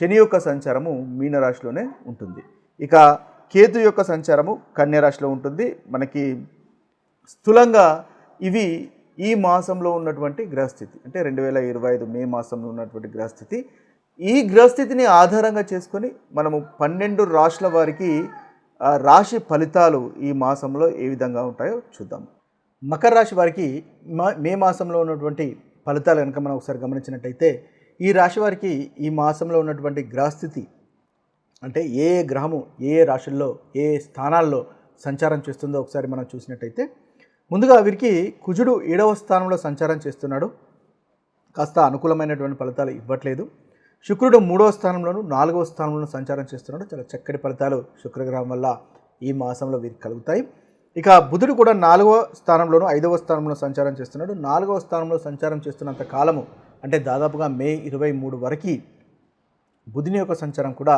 శని యొక్క సంచారము మీనరాశిలోనే ఉంటుంది. ఇక కేతు యొక్క సంచారము కన్యరాశిలో ఉంటుంది. మనకి స్థూలంగా ఇవి ఈ మాసంలో ఉన్నటువంటి గ్రహస్థితి. అంటే రెండు వేల ఇరవై ఐదు మే మాసంలో ఉన్నటువంటి గ్రహస్థితి. ఈ గ్రహస్థితిని ఆధారంగా చేసుకొని మనము పన్నెండు రాశుల వారికి రాశి ఫలితాలు ఈ మాసంలో ఏ విధంగా ఉంటాయో చూద్దాం. మకర రాశి వారికి మా- మే మాసంలో ఉన్నటువంటి ఫలితాలు కనుక మనం ఒకసారి గమనించినట్టయితే ఈ రాశి వారికి ఈ మాసంలో ఉన్నటువంటి గ్రహస్థితి అంటే ఏ ఏ గ్రహము ఏ ఏ రాశుల్లో ఏ స్థానాల్లో సంచారం చేస్తుందో ఒకసారి మనం చూసినట్టయితే ముందుగా వీరికి కుజుడు ఏడవ స్థానంలో సంచారం చేస్తున్నాడు. కాస్త అనుకూలమైనటువంటి ఫలితాలు ఇవ్వట్లేదు. శుక్రుడు మూడవ స్థానంలోను నాలుగవ స్థానంలోనూ సంచారం చేస్తున్నాడు. చాలా చక్కటి ఫలితాలు శుక్రగ్రహం వల్ల ఈ మాసంలో వీరికి కలుగుతాయి. ఇక బుధుడు కూడా నాలుగవ స్థానంలోను ఐదవ స్థానంలో సంచారం చేస్తున్నాడు. నాలుగవ స్థానంలో సంచారం చేస్తున్నంత కాలము అంటే దాదాపుగా మే ఇరవై మూడు వరకు బుధుని యొక్క సంచారం కూడా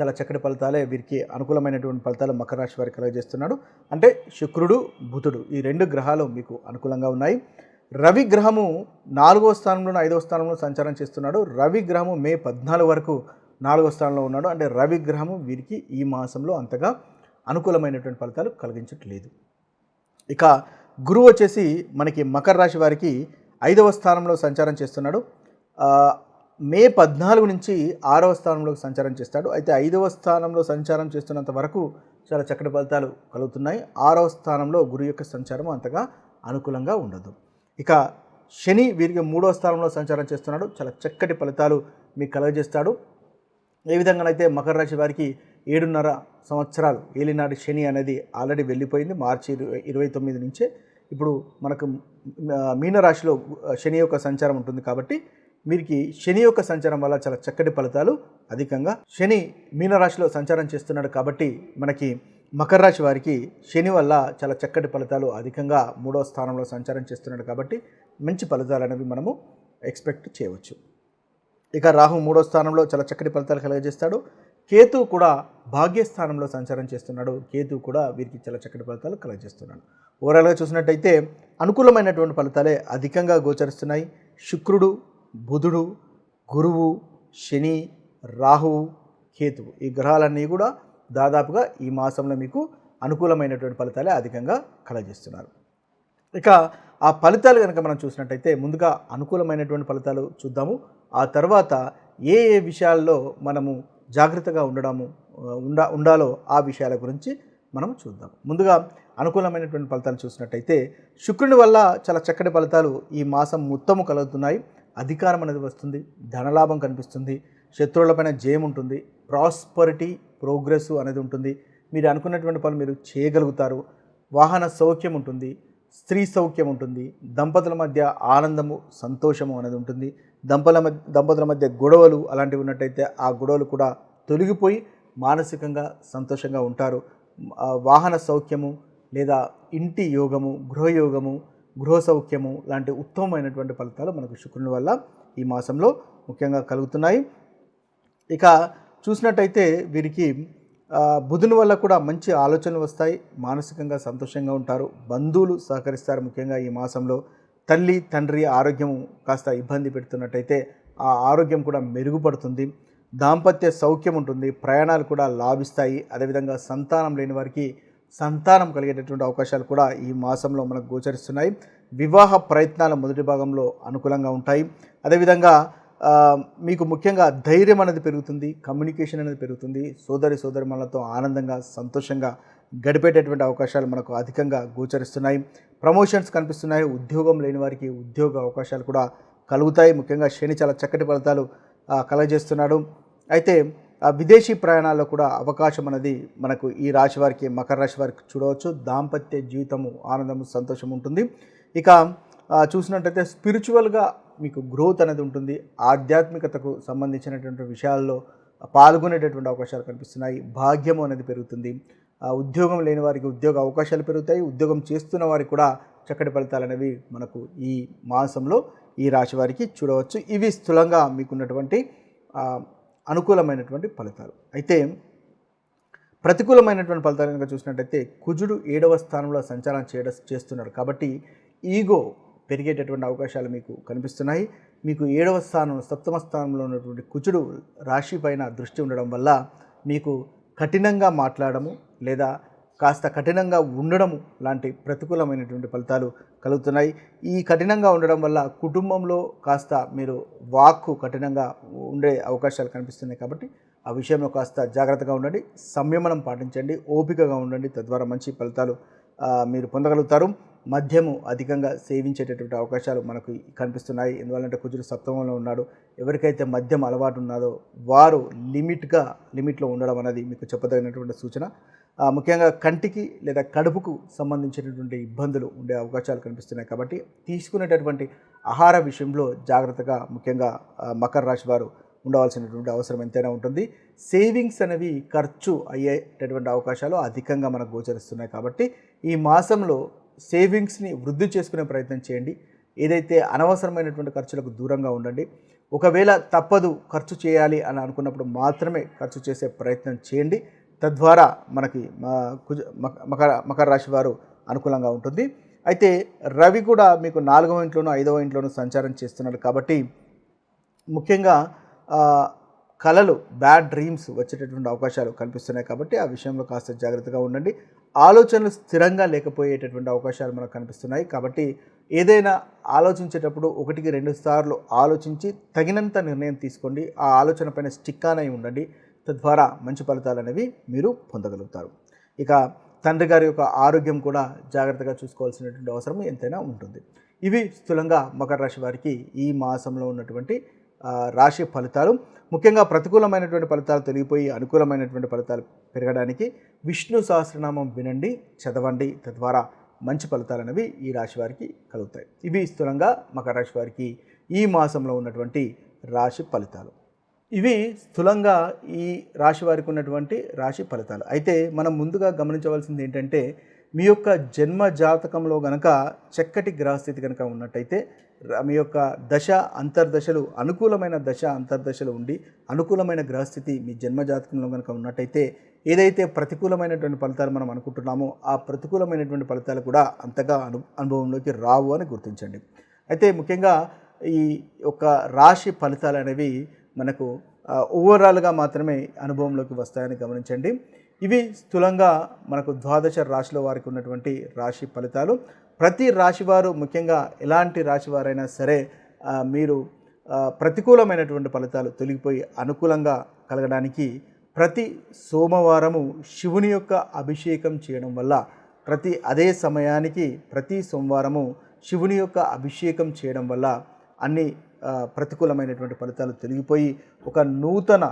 చాలా చక్కటి ఫలితాలే వీరికి అనుకూలమైనటువంటి ఫలితాలు మకర రాశి వారికి కలుగజేస్తున్నాడు. అంటే శుక్రుడు బుధుడు ఈ రెండు గ్రహాలు మీకు అనుకూలంగా ఉన్నాయి. రవి గ్రహము నాలుగో స్థానంలో ఐదవ స్థానంలో సంచారం చేస్తున్నాడు. రవి గ్రహము మే పద్నాలుగు వరకు నాలుగో స్థానంలో ఉన్నాడు. అంటే రవి గ్రహము వీరికి ఈ మాసంలో అంతగా అనుకూలమైనటువంటి ఫలితాలు కలిగించట్లేదు. ఇక గురువు వచ్చేసి మనకి మకర రాశి వారికి ఐదవ స్థానంలో సంచారం చేస్తున్నాడు. మే పద్నాలుగు నుంచి ఆరవ స్థానంలోకి సంచారం చేస్తాడు. అయితే ఐదవ స్థానంలో సంచారం చేస్తున్నంత వరకు చాలా చక్కటి ఫలితాలు కలుగుతున్నాయి. ఆరవ స్థానంలో గురు యొక్క సంచారం అంతగా అనుకూలంగా ఉండదు. ఇక శని వీరికి మూడవ స్థానంలో సంచారం చేస్తున్నాడు. చాలా చక్కటి ఫలితాలు మీకు కలుగజేస్తాడు. ఏ విధంగానైతే మకర రాశి వారికి ఏడున్నర సంవత్సరాలు ఏలినాటి శని అనేది ఆల్రెడీ వెళ్ళిపోయింది. మార్చి ఇరవై ఇరవై తొమ్మిది నుంచే ఇప్పుడు మనకు మీనరాశిలో శని యొక్క సంచారం ఉంటుంది కాబట్టి వీరికి శని యొక్క సంచారం వల్ల చాలా చక్కటి ఫలితాలు అధికంగా. శని మీనరాశిలో సంచారం చేస్తున్నాడు కాబట్టి మనకి మకర రాశి వారికి శని వల్ల చాలా చక్కటి ఫలితాలు అధికంగా మూడవ స్థానంలో సంచారం చేస్తున్నాడు కాబట్టి మంచి ఫలితాలు అనేవి మనము ఎక్స్పెక్ట్ చేయవచ్చు. ఇక రాహు మూడో స్థానంలో చాలా చక్కటి ఫలితాలు కలగజేస్తాడు. కేతు కూడా భాగ్యస్థానంలో సంచారం చేస్తున్నాడు. కేతు కూడా వీరికి చాలా చక్కటి ఫలితాలు కలగజేస్తున్నాడు. ఓవరాల్గా చూసినట్టయితే అనుకూలమైనటువంటి ఫలితాలే అధికంగా గోచరిస్తున్నాయి. శుక్రుడు బుధుడు గురువు శని రాహువు కేతువు ఈ గ్రహాలన్నీ కూడా దాదాపుగా ఈ మాసంలో మీకు అనుకూలమైనటువంటి ఫలితాలే అధికంగా కలగజేస్తున్నారు. ఇక ఆ ఫలితాలు కనుక మనం చూసినట్టయితే ముందుగా అనుకూలమైనటువంటి ఫలితాలు చూద్దాము. ఆ తర్వాత ఏ ఏ విషయాల్లో మనము జాగ్రత్తగా ఉండడము ఉండ ఉండాలో ఆ విషయాల గురించి మనం చూద్దాం. ముందుగా అనుకూలమైనటువంటి ఫలితాలు చూసినట్టయితే శుక్రుని వల్ల చాలా చక్కటి ఫలితాలు ఈ మాసం మొత్తము కలుగుతున్నాయి. అధికారం అనేది వస్తుంది ధనలాభం కనిపిస్తుంది శత్రువులపైన జయం ఉంటుంది ప్రాస్పరిటీ ప్రోగ్రెస్ అనేది ఉంటుంది. మీరు అనుకున్నటువంటి పనులు మీరు చేయగలుగుతారు. వాహన సౌఖ్యం ఉంటుంది స్త్రీ సౌఖ్యం ఉంటుంది దంపతుల మధ్య ఆనందము సంతోషము అనేది ఉంటుంది. దంపల మధ్య దంపతుల మధ్య గొడవలు అలాంటివి ఉన్నట్టయితే ఆ గొడవలు కూడా తొలగిపోయి మానసికంగా సంతోషంగా ఉంటారు. వాహన సౌఖ్యము లేదా ఇంటి యోగము గృహయోగము గృహ సౌఖ్యము లాంటి ఉత్తమమైనటువంటి ఫలితాలు మనకు శుక్రుని వల్ల ఈ మాసంలో ముఖ్యంగా కలుగుతున్నాయి. ఇక చూసినట్టయితే వీరికి బుధుని వల్ల కూడా మంచి ఆలోచనలు వస్తాయి. మానసికంగా సంతోషంగా ఉంటారు. బంధువులు సహకరిస్తారు ముఖ్యంగా ఈ మాసంలో. తల్లి తండ్రి ఆరోగ్యం కాస్త ఇబ్బంది పెడుతున్నట్టయితే ఆ ఆరోగ్యం కూడా మెరుగుపడుతుంది. దాంపత్య సౌఖ్యం ఉంటుంది. ప్రయాణాలు కూడా లాభిస్తాయి. అదేవిధంగా సంతానం లేని వారికి సంతానం కలిగేటటువంటి అవకాశాలు కూడా ఈ మాసంలో మనకు గోచరిస్తున్నాయి. వివాహ ప్రయత్నాల మొదటి భాగంలో అనుకూలంగా ఉంటాయి. అదేవిధంగా మీకు ముఖ్యంగా ధైర్యం అనేది పెరుగుతుంది కమ్యూనికేషన్ అనేది పెరుగుతుంది. సోదరి సోదరిమణులతో ఆనందంగా సంతోషంగా గడిపేటటువంటి అవకాశాలు మనకు అధికంగా గోచరిస్తున్నాయి. ప్రమోషన్స్ కనిపిస్తున్నాయి. ఉద్యోగం లేని వారికి ఉద్యోగ అవకాశాలు కూడా కలుగుతాయి. ముఖ్యంగా శని చాలా చక్కటి ఫలితాలు కలగజేస్తున్నాడు. అయితే విదేశీ ప్రయాణాల్లో కూడా అవకాశం అనేది మనకు ఈ రాశి వారికి మకర రాశి వారికి చూడవచ్చు. దాంపత్య జీవితము ఆనందము సంతోషం ఉంటుంది. ఇక చూసినట్టయితే స్పిరిచువల్గా మీకు గ్రోత్ అనేది ఉంటుంది. ఆధ్యాత్మికతకు సంబంధించినటువంటి విషయాల్లో పాల్గొనేటటువంటి అవకాశాలు కనిపిస్తున్నాయి. భాగ్యము అనేది పెరుగుతుంది. ఉద్యోగం లేని వారికి ఉద్యోగ అవకాశాలు పెరుగుతాయి. ఉద్యోగం చేస్తున్న వారికి కూడా చక్కటి ఫలితాలు అనేవి మనకు ఈ మాసంలో ఈ రాశి వారికి చూడవచ్చు. ఇవి స్థూలంగా మీకున్నటువంటి అనుకూలమైనటువంటి ఫలితాలు. అయితే ప్రతికూలమైనటువంటి ఫలితాలు కనుక చూసినట్టయితే కుజుడు ఏడవ స్థానంలో సంచారం చేయడ చేస్తున్నాడు. కాబట్టి ఈగో పెరిగేటటువంటి అవకాశాలు మీకు కనిపిస్తున్నాయి. మీకు ఏడవ స్థానం సప్తమ స్థానంలో ఉన్నటువంటి కుజుడు రాశి పైన దృష్టి ఉండడం వల్ల మీకు కఠినంగా మాట్లాడము లేదా కాస్త కఠినంగా ఉండడము లాంటి ప్రతికూలమైనటువంటి ఫలితాలు కలుగుతున్నాయి. ఈ కఠినంగా ఉండడం వల్ల కుటుంబంలో కాస్త మీరు వాక్కు కఠినంగా ఉండే అవకాశాలు కనిపిస్తున్నాయి కాబట్టి ఆ విషయంలో కాస్త జాగ్రత్తగా ఉండండి. సంయమనం పాటించండి. ఓపికగా ఉండండి. తద్వారా మంచి ఫలితాలు మీరు పొందగలుగుతారు. మద్యము అధికంగా సేవించేటటువంటి అవకాశాలు మనకు కనిపిస్తున్నాయి. ఎందువల్లంటే కుజుడు సప్తమంలో ఉన్నాడు. ఎవరికైతే మద్యం అలవాటు ఉన్నదో వారు లిమిట్గా లిమిట్లో ఉండడం అనేది మీకు చెప్పదగినటువంటి సూచన. ముఖ్యంగా కంటికి లేదా కడుపుకు సంబంధించినటువంటి ఇబ్బందులు ఉండే అవకాశాలు కనిపిస్తున్నాయి కాబట్టి తీసుకునేటటువంటి ఆహార విషయంలో జాగ్రత్తగా ముఖ్యంగా మకర రాశి వారు ఉండవలసినటువంటి అవసరం ఎంతైనా ఉంటుంది. సేవింగ్స్ అనేవి ఖర్చు అయ్యేటటువంటి అవకాశాలు అధికంగా మనకు గోచరిస్తున్నాయి కాబట్టి ఈ మాసంలో సేవింగ్స్ని వృద్ధి చేసుకునే ప్రయత్నం చేయండి. ఏదైతే అనవసరమైనటువంటి ఖర్చులకు దూరంగా ఉండండి. ఒకవేళ తప్పదు ఖర్చు చేయాలి అని అనుకున్నప్పుడు మాత్రమే ఖర్చు చేసే ప్రయత్నం చేయండి. తద్వారా మనకి కుజ మక- మకర మకర రాశి వారు అనుకూలంగా ఉంటుంది. అయితే రవి కూడా మీకు నాలుగవ ఇంట్లోనూ ఐదవ ఇంట్లోనూ సంచారం చేస్తున్నాడు కాబట్టి ముఖ్యంగా కళలు బ్యాడ్ డ్రీమ్స్ వచ్చేటటువంటి అవకాశాలు కనిపిస్తున్నాయి కాబట్టి ఆ విషయంలో కాస్త జాగ్రత్తగా ఉండండి. ఆలోచనలు స్థిరంగా లేకపోయేటటువంటి అవకాశాలు మనకు కనిపిస్తున్నాయి కాబట్టి ఏదైనా ఆలోచించేటప్పుడు ఒకటికి రెండు సార్లు ఆలోచించి తగినంత నిర్ణయం తీసుకోండి. ఆ ఆలోచన పైన స్టిక్ ఆన్ ఉండండి. తద్వారా మంచి ఫలితాలు అనేవి మీరు పొందగలుగుతారు. ఇక తండ్రి గారి యొక్క ఆరోగ్యం కూడా జాగ్రత్తగా చూసుకోవాల్సినటువంటి అవసరం ఎంతైనా ఉంటుంది. ఇవి స్థూలంగా మకర రాశి వారికి ఈ మాసంలో ఉన్నటువంటి రాశి ఫలితాలు. ముఖ్యంగా ప్రతికూలమైనటువంటి ఫలితాలు తొలగిపోయి అనుకూలమైనటువంటి ఫలితాలు పెరగడానికి విష్ణు సహస్రనామం వినండి చదవండి. తద్వారా మంచి ఫలితాలు అనేవి ఈ రాశి వారికి కలుగుతాయి. ఇవి స్థూలంగా మకర రాశి వారికి ఈ మాసంలో ఉన్నటువంటి రాశి ఫలితాలు. ఇవి స్థూలంగా ఈ రాశి వారికి ఉన్నటువంటి రాశి ఫలితాలు. అయితే మనం ముందుగా గమనించవలసింది ఏంటంటే మీ యొక్క జన్మ జాతకంలో గనక చక్కటి గ్రహస్థితి కనుక ఉన్నట్టయితే మీ యొక్క దశ అంతర్దశలు అనుకూలమైన దశ అంతర్దశలు ఉండి అనుకూలమైన గ్రహస్థితి మీ జన్మ జాతకంలో కనుక ఉన్నట్టయితే ఏదైతే ప్రతికూలమైనటువంటి ఫలితాలు మనం అనుకుంటున్నామో ఆ ప్రతికూలమైనటువంటి ఫలితాలు కూడా అంతగా అను అనుభవంలోకి రావు అని గుర్తించండి. అయితే ముఖ్యంగా ఈ యొక్క రాశి ఫలితాలు అనేవి మనకు ఓవరాల్గా మాత్రమే అనుభవంలోకి వస్తాయని గమనించండి. ఇవి స్థూలంగా మనకు ద్వాదశ రాశిలో వారికి ఉన్నటువంటి రాశి ఫలితాలు. ప్రతి రాశి వారు ముఖ్యంగా ఎలాంటి రాశి వారైనా సరే మీరు ప్రతికూలమైనటువంటి ఫలితాలు తొలగిపోయి అనుకూలంగా కలగడానికి ప్రతి సోమవారము శివుని యొక్క అభిషేకం చేయడం వల్ల ప్రతి అదే సమయానికి ప్రతి సోమవారము శివుని యొక్క అభిషేకం చేయడం వల్ల అన్ని ప్రతికూలమైనటువంటి ఫలితాలు తొలగిపోయి ఒక నూతన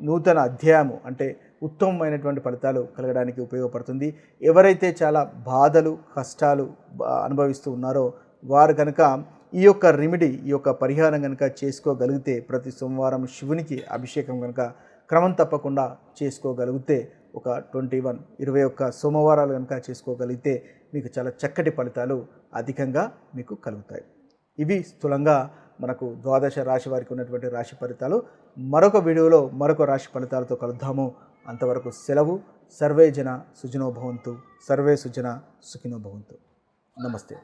నూతన అధ్యాయము అంటే ఉత్తమమైనటువంటి ఫలితాలు కలగడానికి ఉపయోగపడుతుంది. ఎవరైతే చాలా బాధలు కష్టాలు అనుభవిస్తూ ఉన్నారో వారు కనుక ఈ యొక్క రెమెడీ ఈ యొక్క పరిహారం కనుక చేసుకోగలిగితే ప్రతి సోమవారం శివునికి అభిషేకం కనుక క్రమం తప్పకుండా చేసుకోగలిగితే ఒక ట్వంటీ వన్ ఇరవై ఒక్క సోమవారాలు కనుక చేసుకోగలిగితే మీకు చాలా చక్కటి ఫలితాలు అధికంగా మీకు కలుగుతాయి. ఇవి స్థూలంగా మనకు ద్వాదశ రాశి వారికి ఉన్నటువంటి రాశి ఫలితాలు. మరొక వీడియోలో మరొక రాశి ఫలితాలతో కలుద్దాము. అంతవరకు సెలవు. సర్వే జన సుజనో భవంతు. సర్వే సుజన సుఖినో భవంతు. నమస్తే.